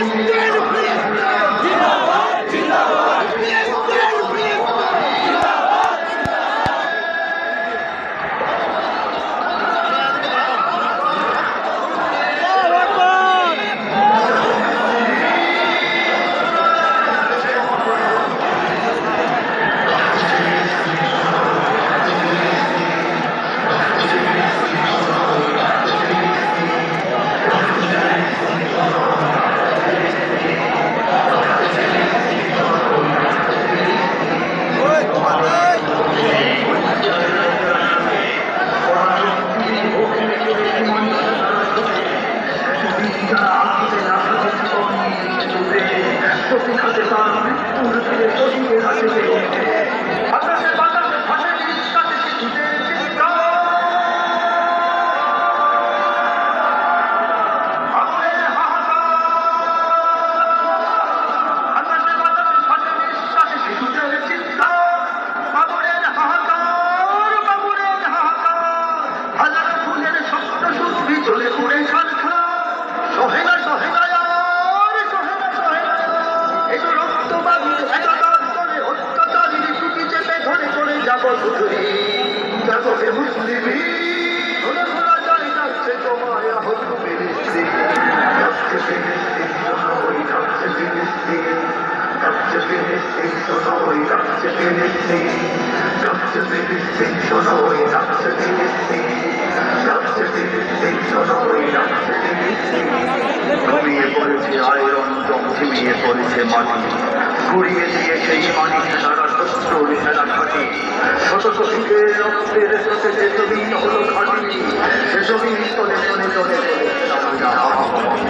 Yes, হাতে তার উন্নতির ঘুমিয়ে পড়েছে আয়রন ঝিমিয়ে পড়েছে মাটি ঘুরিয়ে দিয়ে সেই মাটি খেলারা সত্তর খেলা খাটি শত শতকে রক্তের সাথে যে জমিন হলো খাটি সে জমিন তলে তলে তলে তলে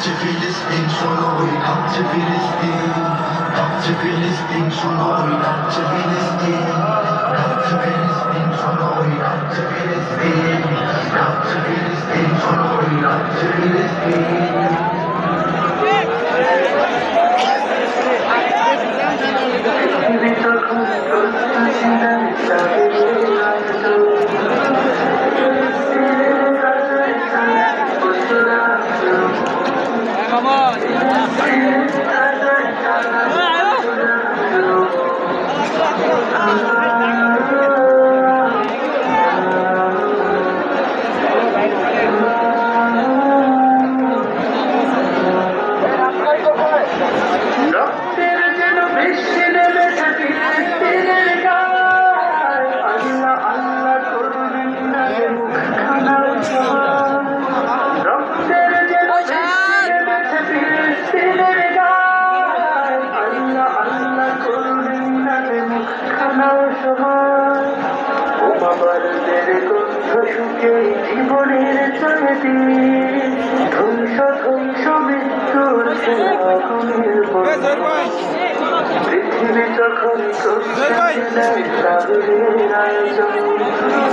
Aktivistling, Aktivistin, Aktivistin, schon neu, Aktivistin, Aktivistin, schon জীবনের চাঁদি ধ্বংস ধ্বংস মৃত্যুর পৃথিবী যখন আয়োজন।